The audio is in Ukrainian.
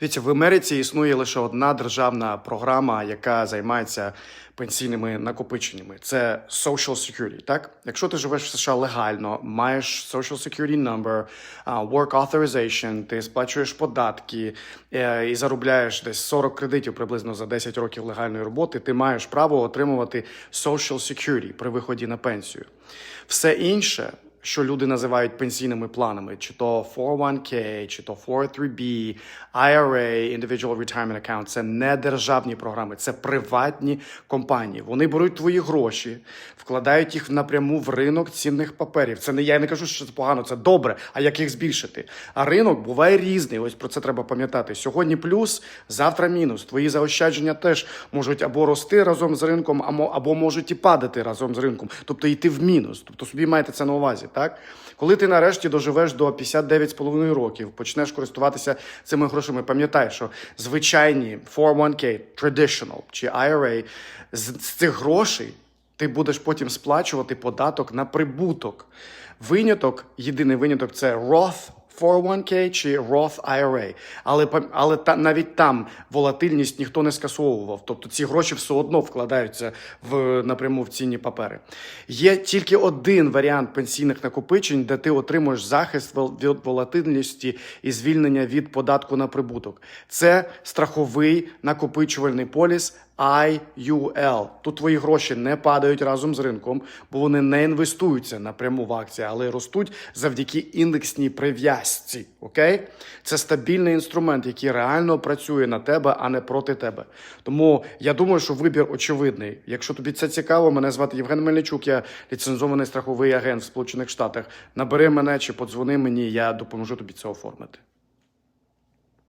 Дивіться, в Америці існує лише одна державна програма, яка займається пенсійними накопиченнями. Це Social Security, так? Якщо ти живеш в США легально, маєш Social Security number, work authorization, ти сплачуєш податки е, і заробляєш десь 40 кредитів приблизно за 10 років легальної роботи, ти маєш право отримувати Social Security при виході на пенсію. Все інше що люди називають пенсійними планами, чи то 401k, чи то 403b, IRA, Individual Retirement Account, це не державні програми, це приватні компанії. Вони беруть твої гроші, вкладають їх напряму в ринок цінних паперів. Це не я не кажу, що це погано, це добре. А як їх збільшити? А ринок буває різний. Ось про це треба пам'ятати. Сьогодні плюс, завтра мінус. Твої заощадження теж можуть або рости разом з ринком, або, можуть і падати разом з ринком, тобто йти в мінус. Тобто собі маєте це на увазі, так? Коли ти нарешті доживеш до 59,5 років, почнеш користуватися цими грошами, пам'ятай, що звичайні 401k, traditional чи IRA, з, з цих грошей ти будеш потім сплачувати податок на прибуток. Виняток, єдиний виняток це Roth 401k чи Roth IRA. Але, але та, навіть там волатильність ніхто не скасовував. Тобто ці гроші все одно вкладаються в, напряму в цінні папери. Є тільки один варіант пенсійних накопичень, де ти отримуєш захист від волатильності і звільнення від податку на прибуток. Це страховий накопичувальний поліс IUL. Тут твої гроші не падають разом з ринком, бо вони не інвестуються напряму в акції, але ростуть завдяки індексній прив'язці. Окей? Це стабільний інструмент, який реально працює на тебе, а не проти тебе. Тому я думаю, що вибір очевидний. Якщо тобі це цікаво, мене звати Євген Мельничук, я ліцензований страховий агент в Сполучених Штатах. Набери мене чи подзвони мені, я допоможу тобі це оформити.